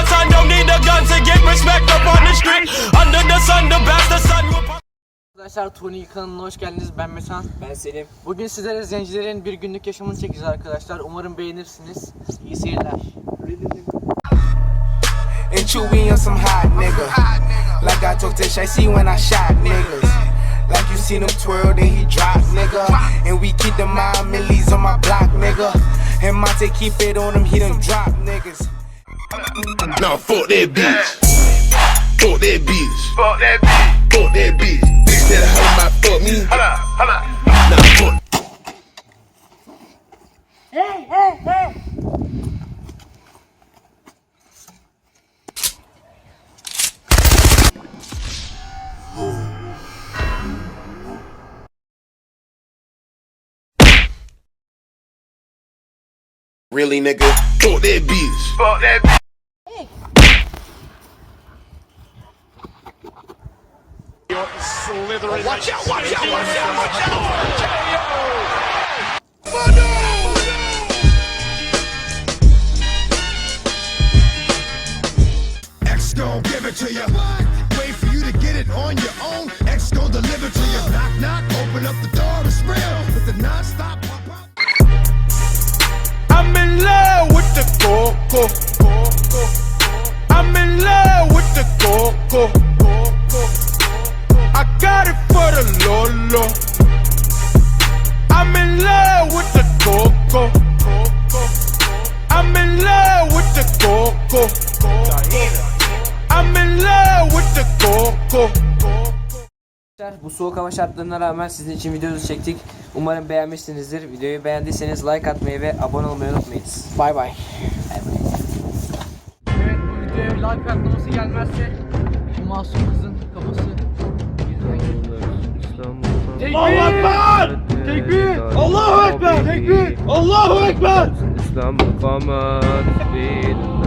your son, don't need a gun to get respect up on the street. Under the sun, the best the sun will Arkadaşlar Tony kanalına hoş geldiniz. Ben Metan. Ben Selim. Bugün sizlere zencilerin bir günlük yaşamını çekeceğiz arkadaşlar. Umarım beğenirsiniz. İyi seyirler. And Chewy on some hot nigga. Like I told Tish, I see when I shot niggas. Like you seen him twirl, then he drop, nigga. And we keep the mind millies on my block, nigga. And Monte keep it on him, he done drop niggas. Nah, fuck that bitch. Fuck that bitch. Fuck that bitch. Fuck that bitch. Bitch that hoe might fuck me. Hold up, hold up. Nah, fuck. Really, nigga? Fuck that bitch. Fuck that bitch. Watch out, watch out, watch out, watch out! X gon' give it to you. Wait for you to get it on your own. X gon' deliver to you. Knock, knock, open up the door, it's real. With the non-stop pop out. I'm in love with the coco. Lolo. I'm in love with the coco. I'm in love with the coco. I'm in love with the coco. Bu soğuk hava şartlarına rağmen sizin için videosu çektik. Umarım beğenmişsinizdir. Videoyu beğendiyseniz like atmayı ve abone olmayı unutmayınız. Bay bay. Evet bu videoya like atlaması gelmezse şu masum kızın kafası. Tekbir! Allahu Ekber! Tekbir! Allahu Ekber! Tekbir! Allahu Ekber! İslam kamat bin